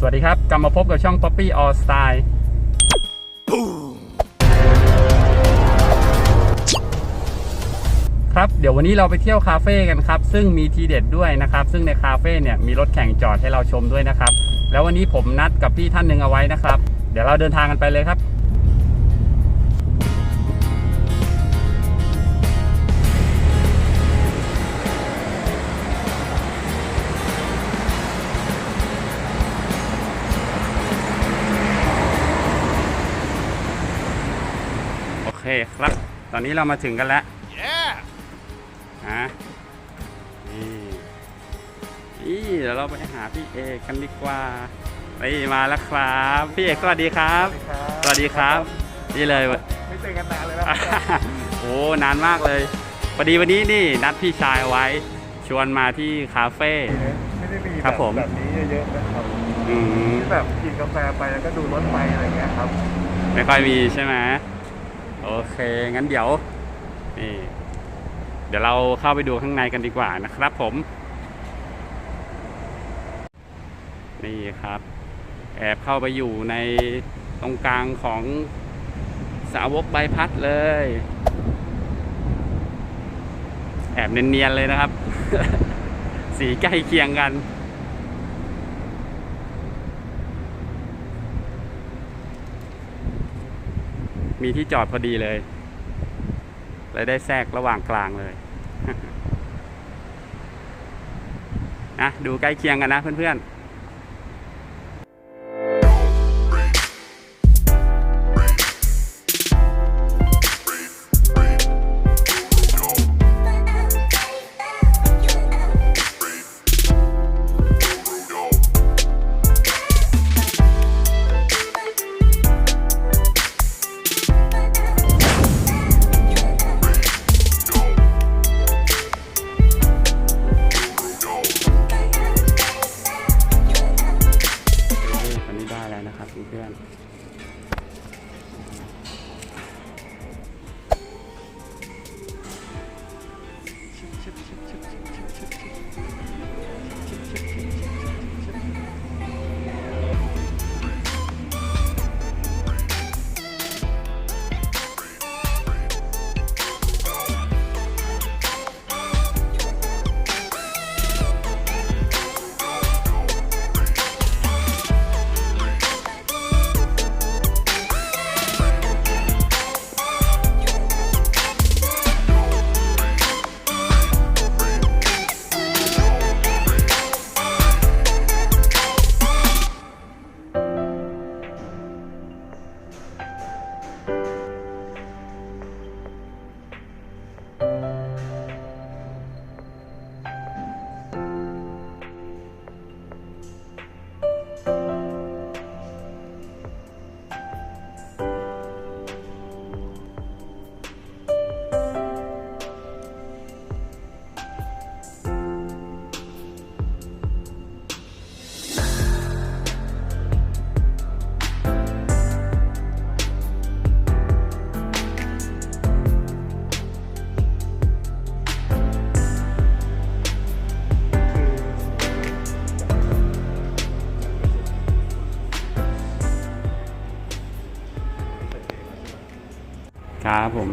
สวัสดีครับ กลับมาพบกับช่อง Poppy All Style ครับเดี๋ยววันนี้เราไปเที่ยวคาเฟ่กันครับ ซึ่งมีทีเด็ดด้วยนะครับ ซึ่งในคาเฟ่เนี่ยมีรถแข่งจอดให้เราชมด้วยนะครับ แล้ววันนี้ผมนัดกับพี่ท่านหนึ่งเอาไว้นะครับ เดี๋ยวเราเดินทางกันไปเลยครับ คครับ ตอนนี้เรามาถึงกันแล้ว Yeah! ฮะนี่นี่เดี๋ยวเราไปหาพี่เอกกันดีกว่าไปมาแล้วครับ พี่เอกสวัสดีครับ สวัสดีครับ นี่เลยไม่เจอกันนานเลยนะโอ้นานมากเลยพอดีวันนี้นี่นัดพี่ชายเอาไว้ชวนมาที่คาเฟ่ไม่ได้มีครับผมแบบนี้เยอะๆนะครับอืมที่แบบกินกาแฟไปแล้วก็ดูรถไปอะไรเงี้ยครับ ไม่ค่อยมีใช่ไหม โอเค งั้นเดี๋ยวนี่เดี๋ยวเราเข้าไปดูข้างในกันดีกว่านะครับผม นี่ครับ แอบเข้าไปอยู่ในตรงกลางของสาวกใบพัดเลย แอบเนียนๆเลยนะครับ สีใกล้เคียงกัน มีที่จอดพอดีเลย เลยได้แทรกระหว่างกลางเลยนะดูใกล้เคียงกันนะเพื่อนๆ ไ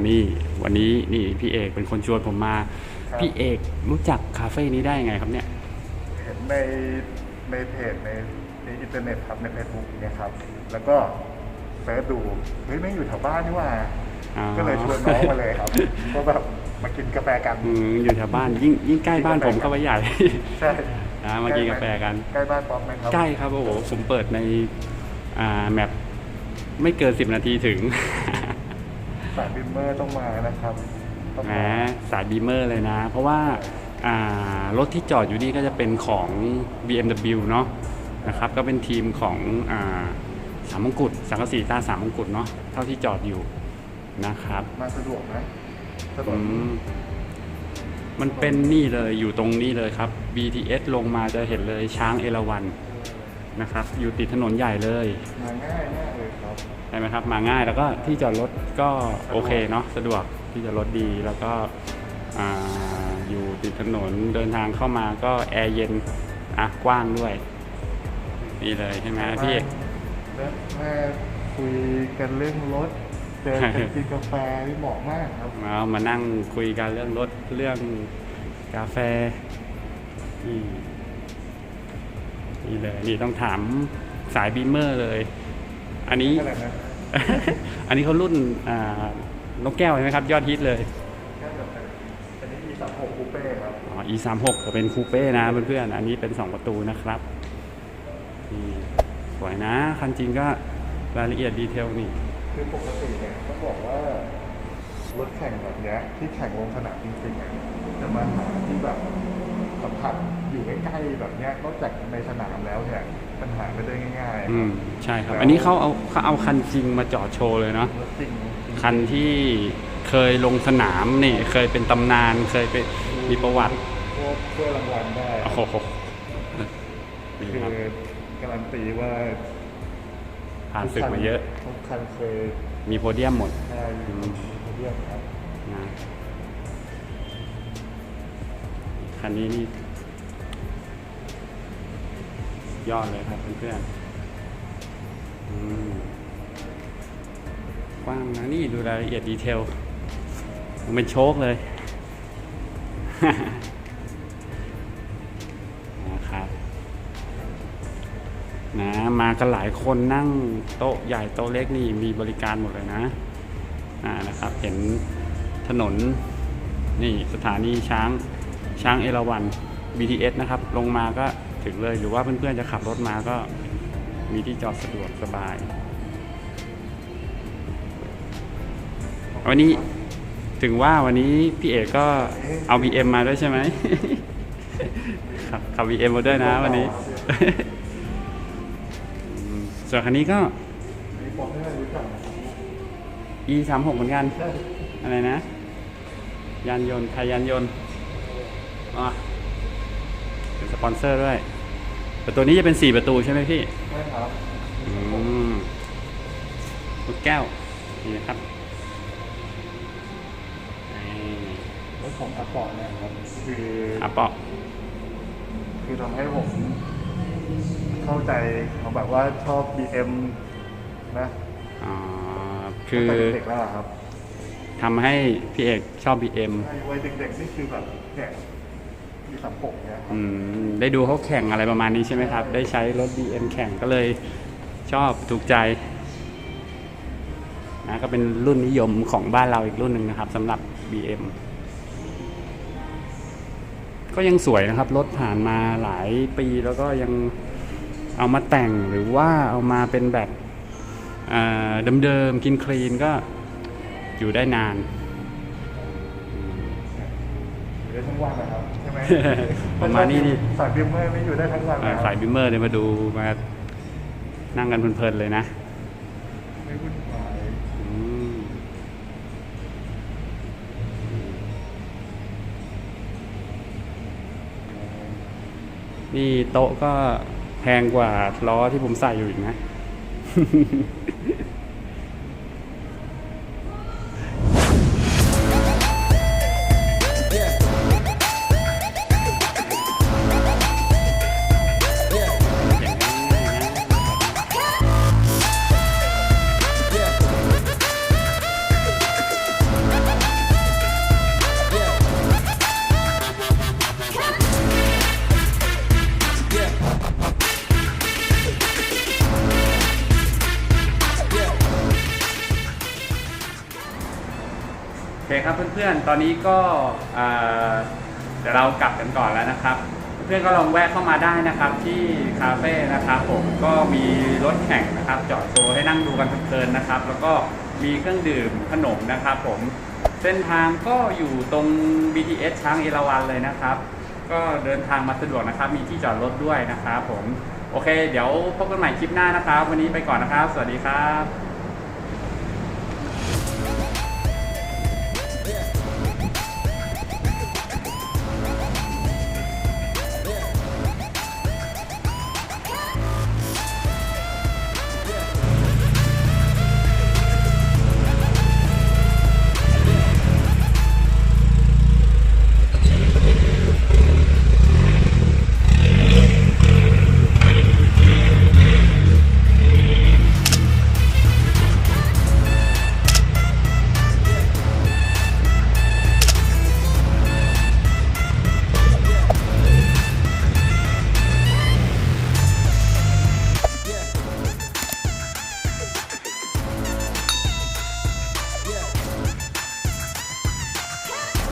มนี่วันนี้นี่พี่เอกเป็นคนชวนผมมา ครับ พี่เอกรู้จักคาเฟ่นี้ได้ยังไงครับเนี่ย เห็นในในเพจในในอินเทอร์เน็ตครับในเฟซบุ๊กเนี่ยครับ แล้วก็เซิร์ชดูเฮ้ยไม่งอยู่แถวบ้านนี่หว่า อ๋อ ก็เลยชวนน้องมาเลยครับก็แบบมากินกาแฟกัน อืมอยู่แถวบ้านยิ่งยิ่งใกล้บ้านผมก็ไปใหญ่ ใช่นะมากินกาแฟกัน ใกล้บ้านป๊อปไหมครับใกล้ครับโอ้โหผมเปิดในอ่าแมปไม่เกินสิบนาทีถึง สายบิมเมอร์ต้องมานะครับต้องแหมมาสายบีเมอร์เลยนะ เพราะว่าอ่ารถที่จอดอยู่นี่ก็จะเป็นของ BMW เนาะนะครับก็เป็นทีมของอาสามมงกุฎสังกะสีตาสามมงกุฎเนาะเท่าที่จอดอยู่นะครับมาสะดวกไหมสะดวอืกมมันเป็นนี่เลยอยู่ตรงนี้เลยครับ BTS ลงมาจะเห็นเลยช้างเอราวัน นะครับ อยู่ติดถนนใหญ่เลยมาง่ายมากเลยครับใช่ไหมครับ มาง่ายแล้วก็ที่จอดรถก็โอเคเนาะสะดวกที่จอดรถดีแล้วก็อ่าอยู่ติดถนนเดินทางเข้ามาก็แอร์เย็นอะกว้างด้วยนี่เลยใช่ไหมพี่เอกแล้วแม่คุยกันเรื่องรถเจอกันกินกาแฟนี่เหมาะมากครับมามานั่งคุยกันเรื่องรถเรื่องกาแฟนี่ นี่เลยนี่ต้องถามสายบีมเมอร์เลย อันนี้อะไรนะอันนี้เขารุ่นอ่านกแก้วใช่ไหมครับ ยอดฮิตเลยแค่แบบอันนี้ E36 คูเป้ครับอ๋อ e 3 6 จะเป็นคูเป้นะเพื่อนๆอันนี้เป็น 2 ประตูนะครับนี่สวยนะ คันจริงก็รายละเอียดดีเทลนี่ คือปกติเนี่ยต้องบอกว่ารถแข่งแบบเนี้ยที่แข่งลงสนามจริงๆอะจะมาหาที่แบบ สัมผัสอยู่ใกล้ๆแบบเนี้ยนอกจากในสนามแล้วเนี่ยปัญหาไม่ได้ง่ายๆอืมใช่ครับ อันนี้เขาเอาเขาเอาคันจริงมาจอดโชว์เลยเนาะรถจริงคันที่เคยลงสนามนี่เคยเป็นตำนานเคยไปมีประวัติพวกถ้วยรางวัลได้โอ้โหนี่คือครับการันตีว่าผ่านศึกมาเยอะทุกคันเคยมีโพเดียมหมดได้อืมเรียกครับ คันนี้นี่ยอดเลยครับเพื่อนๆกว้างนะนี่ดูรายละเอียดดีเทล มันเป็นโชคเลยนะครับนะมากันหลายคนนั่งโต๊ะใหญ่โต๊ะเล็กนี่มีบริการหมดเลยนะอ่านะครับ เห็นถนนนี่สถานีช้าง ช้างเอราวัน BTS นะครับ ลงมาก็ถึงเลยหรือว่าเพื่อนๆจะขับรถมาก็มีที่จอดสะดวกสบาย วันนี้ถึงว่าวันนี้พี่เอกก็เอา BM มาด้วยใช่ไหมครับขับ BM มาด้วยนะวันนี้ส่วนคันนี้ก็มีบอกให้รู้จักนะครับ E 3 6 เหมือนกัน อะไรนะ ยานยนต์ไทยยานยนต์ อะเป็นสปอนเซอร์ด้วย แต่ตัวนี้จะเป็น4ประตูใช่ไหมพี่ใช่ครับอืมลูกแก้วนี่นะครับนี่รถของอาปอร์เนี่ยครับคืออาเปาะคือทำให้ผมเข้าใจเขาแบบว่าชอบ BM นะอ่าคือตั้งแต่เด็กๆแล้วอะครับทำให้พี่เอกชอบ BM ใช่วัยเด็กๆนี่คือแบบเนี่ยีสัมปกเนี่ยครับอืมได้ดูเขาแข่งอะไรประมาณนี้ใช่ไหมครับ ได้ใช้รถ BM แข่งก็เลยชอบถูกใจนะก็เป็นรุ่นนิยมของบ้านเราอีกรุ่นหนึ่งนะครับสำหรับ BM ก็ยังสวยนะครับ รถผ่านมาหลายปีแล้วก็ยังเอามาแต่งหรือว่าเอามาเป็นแบบเดิมๆกินคลีนก็อยู่ได้นาน ได้ทั้งวันนะครับใช่ไหมประมาณนี้นี่ สายบิมเมอร์นี่อยู่ได้ทั้งวันอ่านะครับสายบิมเมอร์เนี่ยมาดูมานั่งกันเพลินๆเลยนะไม่วุ่นวายอืมนี่โต๊ะก็แพงกว่าล้อที่ผมใส่อยู่อีกนะ อเคครับเพื่อนๆ ตอนนี้ก็เดี๋ยวเรากลับกันก่อนแล้วนะครับ เพื่อนก็ลองแวะเข้ามาได้นะครับที่คาเฟ่นะครับผมก็มีรถแข่งนะครับจอดโชว์ให้นั่งดูกันเพลินนะครับ แล้วก็มีเครื่องดื่มขนมนะครับผมเส้นทางก็อยู่ตรง BTS ช้างเอราวัณเลยนะครับ ก็เดินทางมาสะดวกนะครับ มีที่จอดรถด้วยนะครับผมโอเค เดี๋ยวพบกันใหม่คลิปหน้านะครับ วันนี้ไปก่อนนะครับ สวัสดีครับ